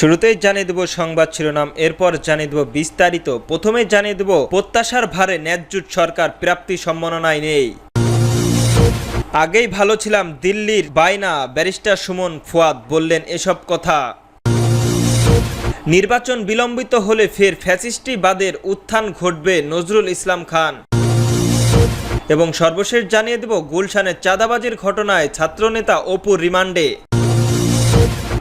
শুরুতেই জানিয়ে দেব সংবাদ শিরোনাম, এরপর জানিয়ে দেব বিস্তারিত। প্রথমে জানিয়ে দেব, প্রত্যাশার ভারে ন্যায্যুট সরকার প্রাপ্তি সম্মাননায় নেই। আগেই ভালো ছিলাম দিল্লির বাইনা, ব্যারিস্টার সুমন ফুয়াদ বললেন এসব কথা। নির্বাচন বিলম্বিত হলে ফের ফ্যাসিস্টিবাদের উত্থান ঘটবে নজরুল ইসলাম খান। এবং সর্বশেষ জানিয়ে দেব গুলশানের চাঁদাবাজির ঘটনায় ছাত্রনেতা অপুর রিমান্ডে।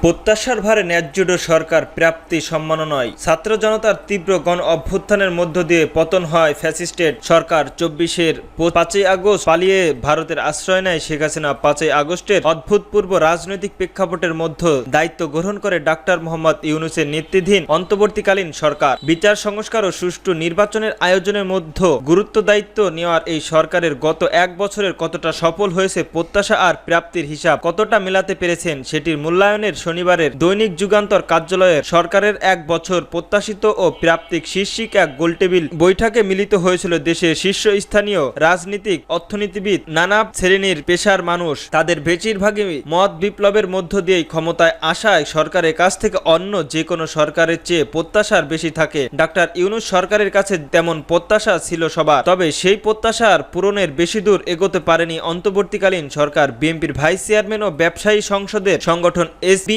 প্রত্যাশার ভারে ন্যায্যড সরকার প্রাপ্তি সম্মাননায় ছাত্র জনতার তীব্র গণ অভ্যুত্থানের মধ্য দিয়ে পতন হয় ফ্যাসিস্টেট সরকার। চব্বিশের পাঁচই আগস্ট পালিয়ে ভারতের আশ্রয় নেয় শেখ হাসিনা। পাঁচই আগস্টের অদ্ভুতপূর্ব রাজনৈতিক প্রেক্ষাপটের মধ্যে দায়িত্ব গ্রহণ করে ডাক্তার মোহাম্মদ ইউনুসের নেতৃত্বাধীন অন্তর্বর্তীকালীন সরকার। বিচার সংস্কার ও সুষ্ঠু নির্বাচনের আয়োজনের মধ্যে গুরুত্ব দায়িত্ব নেওয়ার এই সরকারের গত এক বছরের কতটা সফল হয়েছে প্রত্যাশা আর প্রাপ্তির হিসাব কতটা মেলাতে পেরেছেন সেটির মূল্যায়নের শনিবারের দৈনিক যুগান্তর কার্যালয়ের সরকারের এক বছর প্রত্যাশিত ও প্রাপ্তিক শীর্ষিক এক গোলটেবিল বৈঠকে মিলিত হয়েছিল দেশের শীর্ষস্থানীয় রাজনীতিক, অর্থনীতিবিদ, নানা শ্রেণির পেশার মানুষ। তাদের বেশিরভাগই মত বিপ্লবের মধ্য দিয়েই ক্ষমতায় আসায় সরকারের কাছ থেকে অন্য যে কোনো সরকারের চেয়ে প্রত্যাশার বেশি থাকে। ডাক্তার ইউনুস সরকারের কাছে তেমন প্রত্যাশা ছিল সবার, তবে সেই প্রত্যাশার পূরণের বেশি দূর এগোতে পারেনি অন্তর্বর্তীকালীন সরকার। বিএনপির ভাইস চেয়ারম্যান ও ব্যবসায়ী সংসদের সংগঠন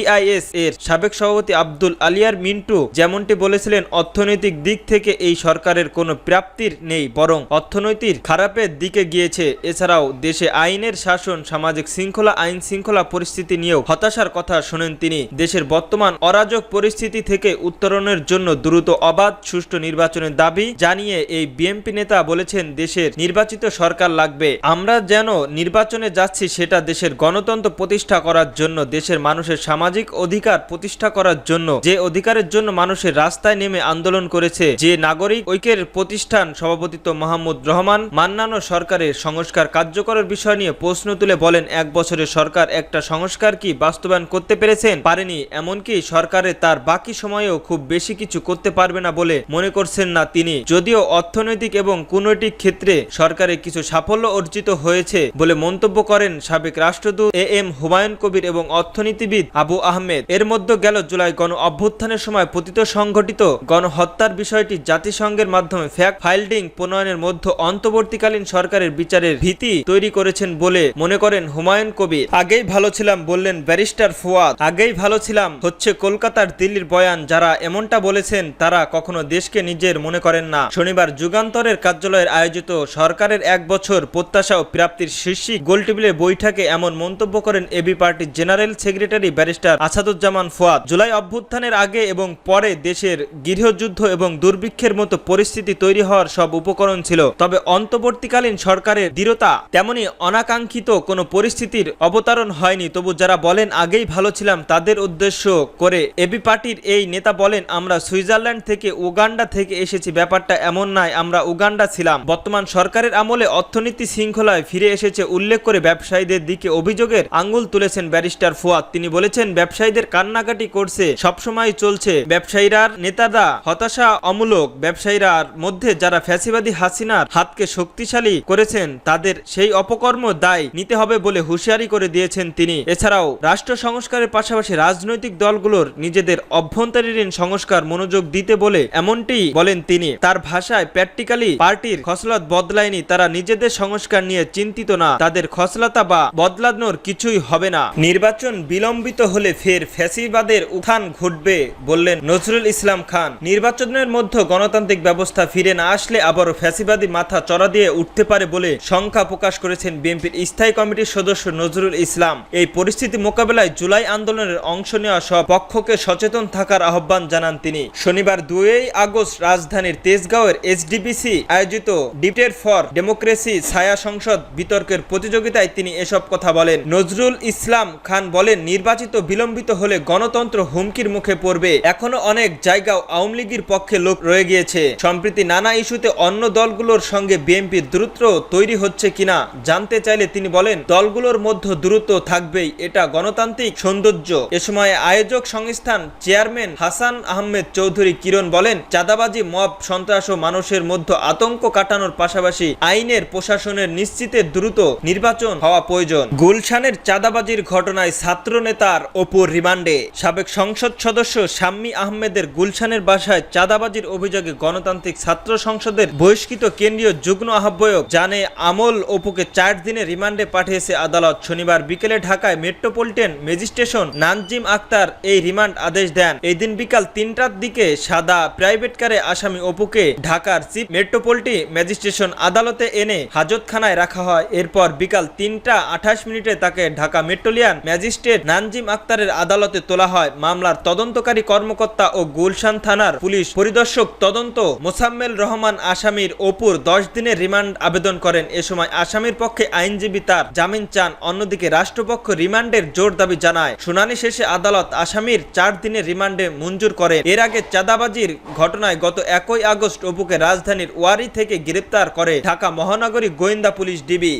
এসবিআইএস এর সাবেক সভাপতি আব্দুল আলিয়ার মিন্টু যেমনটি বলেছিলেন, অর্থনৈতিক দিক থেকে এই সরকারের কোনো প্রাপ্তির নেই, বরং অর্থনৈতিক খারাপের দিকে গিয়েছে। এছাড়াও দেশে আইনের শাসন, সামাজিক শৃঙ্খলা, আইন শৃঙ্খলা পরিস্থিতি নিয়েও হতাশার কথা শোনেন তিনি। দেশের বর্তমান অরাজক পরিস্থিতি থেকে উত্তরণের জন্য দ্রুত অবাধ সুষ্ঠু নির্বাচনের দাবি জানিয়ে এই বিএনপি নেতা বলেছেন, দেশের নির্বাচিত সরকার লাগবে। আমরা যেন নির্বাচনে যাচ্ছি, সেটা দেশের গণতন্ত্র প্রতিষ্ঠা করার জন্য দেশের মানুষের সামাজিক অধিকার প্রতিষ্ঠা করার জন্য, যে অধিকারের জন্য মানুষের রাস্তায় নেমে আন্দোলন করেছে, যে নাগরিক ঐক্যের প্রতিষ্ঠান সভাপতিত্ব মাহমুদ রহমান, মান্নানো সরকারের সংস্কার কার্যকরের বিষয় নিয়ে প্রশ্ন তুলে বলেন, এক বছরের সরকার একটা সংস্কার কি বাস্তবায়ন করতে পেরেছেন? পারেনি, এমনকি সরকারে তার বাকি সময়েও খুব বেশি কিছু করতে পারবে না বলে মনে করছেন না তিনি। যদিও অর্থনৈতিক এবং কূটনৈতিক ক্ষেত্রে সরকারের কিছু সাফল্য অর্জিত হয়েছে বলে মন্তব্য করেন সাবেক রাষ্ট্রদূত এ এম হুমায়ুন কবির এবং অর্থনীতিবিদ আবু আহমেদ। এর মধ্যে গেল জুলাই গণ অভ্যুত্থানের সময় পতিত সংঘটিত গণহত্যার বিষয়টি জাতিসংঘের মাধ্যমে ফ্যাক্ট ফাইল্ডিং প্রণয়নের মধ্যে অন্তর্বর্তীকালীন সরকারের বিচারের ভীতি তৈরি করেছেন বলে মনে করেন হুমায়ুন কবির। আগেই ভালো ছিলাম বললেন ব্যারিস্টার ফুয়াদ। আগেই ভালো ছিলাম হচ্ছে কলকাতার দিল্লির বয়ান, যারা এমনটা বলেছেন তারা কখনো দেশকে নিজের মনে করেন না। শনিবার যুগান্তরের কার্যালয়ের আয়োজিত সরকারের এক বছর প্রত্যাশা ও প্রাপ্তির শীর্ষিক গোলটেবিলের বৈঠকে এমন মন্তব্য করেন এবি পার্টির general secretary barrister Asaduzzaman Fuad. July অভ্যুত্থানের আগে এবং পরে দেশের গৃহযুদ্ধ এবং দুর্ভিক্ষের মতো পরিস্থিতি তৈরি হওয়ার সব উপকরণ ছিল। তবে অন্তর্বর্তীকালীন সরকারের দৃঢ়তা তেমনি অনাকাঙ্ক্ষিত কোনো পরিস্থিতির অবতারণ হয়নি। তবু যারা বলেন, আগেই ভালো ছিলাম, তাদের উদ্দেশ্য করে এবি পার্টির এই নেতা বলেন, আমরা সুইজারল্যান্ড থেকে উগান্ডা থেকে এসেছি। ব্যাপারটা এমন নয়, আমরা উগান্ডা ছিলাম। বর্তমান সরকারের আমলে অর্থনীতি শৃঙ্খলায় ফিরে এসেছে উল্লেখ করে ব্যবসায়ীদের দিকে অভিযোগের আঙ্গুল তুলেছেন ব্যারিস্টার ফুয়াদ। তিনি বলেছেন ব্যবসায়ীদের কান্নাকাটি করছে সবসময় চলছে। ব্যবসায়ীরা নেতারা হতাশা, অমূলক। ব্যবসায়ীরার মধ্যে যারা ফ্যাসিবাদী হাসিনার হাতকে শক্তিশালী করেছেন, তাদের সেই অপকর্ম দায় নিতে হবে বলে হুঁশিয়ারি করে দিয়েছেন তিনি। এছাড়াও, রাষ্ট্র সংস্কারের পাশাপাশি রাজনৈতিক দলগুলোর নিজেদের অভ্যন্তরীণ সংস্কার মনোযোগ দিতে বলে এমনটি বলেন তিনি। তার ভাষায় প্র্যাকটিক্যালি পার্টির খসলত বদলায়নি, তারা নিজেদের সংস্কার নিয়ে চিন্তিত না। তাদের খসলতা বা বদলানোর কিছুই হবে না। নির্বাচন বিলম্বিত হলে ফের ফ্যাসিবাদের উত্থান ঘটবে বললেন নজরুল ইসলাম খান। নির্বাচনের মধ্যে গণতান্ত্রিক ব্যবস্থা ফিরে না আসলে আবারও ফ্যাসিবাদী মাথা চড়া দিয়ে উঠতে পারে বলে শঙ্কা প্রকাশ করেছেন বিএনপির স্থায়ী কমিটির সদস্য নজরুল ইসলাম। এই পরিস্থিতি মোকাবেলায় জুলাই আন্দোলনের অংশ নেওয়া সব পক্ষকে সচেতন থাকার আহ্বান জানান তিনি। শনিবার দুই আগস্ট রাজধানীর তেজগাঁওয়ের এইচডিবিসি আয়োজিত ডিবেট ফর ডেমোক্রেসি ছায়া সংসদ বিতর্কের প্রতিযোগিতায় তিনি এসব কথা বলেন। নজরুল ইসলাম খান বলেন, নির্বাচিত বিলম্বিত হলে গণতন্ত্র হুমকির মুখে পড়বে। এখনও অনেক জায়গাও আওয়ামী লীগের পক্ষে লোক রয়ে গিয়েছে। সম্প্রতি নানা ইস্যুতে অন্য দলগুলোর সঙ্গে বিএনপির দ্রুত তৈরি হচ্ছে কিনা জানতে চাইলে তিনি বলেন, দলগুলোর মধ্যে দূরত্ব থাকবেই, এটা গণতান্ত্রিক সৌন্দর্য। এ সময় আয়োজক সংস্থান চেয়ারম্যান হাসান আহমেদ চৌধুরী কিরণ বলেন, চাঁদাবাজি, মব, সন্ত্রাস ও মানুষের মধ্যে আতঙ্ক কাটানোর পাশাপাশি আইনের প্রশাসনের নিশ্চিতে দ্রুত নির্বাচন হওয়া প্রয়োজন। গুলশানের চাঁদাবাজির ঘটনায় ছাত্র নেতার অপুর রিমান্ডে। সাবেক সংসদ সদস্য শাম্মী আহমেদের গুলশানের বাসায় চাঁদাবাজির অভিযোগে গণতান্ত্রিক ছাত্র সংসদের বহিষ্কৃত কেন্দ্রীয় যুগ্ম আহ্বায়ক জানে আমল অপুকে চার দিনে রিমান্ডে পাঠিয়েছে আদালত। শনিবার বিকেলে ঢাকায় মেট্রোপলিটন ম্যাজিস্ট্রেশন নানজিম আক্তার এই রিমান্ড আদেশ দেন। এই দিন বিকাল তিনটার দিকে সাদা প্রাইভেট কারে আসামি অপুকে ঢাকার চিফ মেট্রোপলিটি ম্যাজিস্ট্রেশন আদালতে এনে হাজতখানায় রাখা হয়। এরপর বিকাল তিনটা আঠাশ মিনিটে তাকে ঢাকা মেট্রোলিয়ান ম্যাজিস্ট্রেট নানজিম আক্তারের আদালতে তোলা হয়। মামলার তদন্তকারী কর্মকর্তা ও গুলশান থানার পুলিশ পরিদর্শক তদন্ত মোসাম্মেল রহমান আসামির অপুর দশ দিনের রিমান্ড আবেদন করেন। এ সময় আসামির পক্ষে আইনজীবী তার জামিন চান, অন্যদিকে রাষ্ট্রপক্ষ রিমান্ডের জোর দাবি জানায়। শুনানি শেষে আদালত আসামির চার দিনের রিমান্ডে মঞ্জুর করে এর আগে চাঁদাবাজির ঘটনায় গত একই আগস্ট অপুকে রাজধানীর ওয়ারি থেকে গ্রেপ্তার করে ঢাকা মহানগরী গোয়েন্দা পুলিশ ডিবি।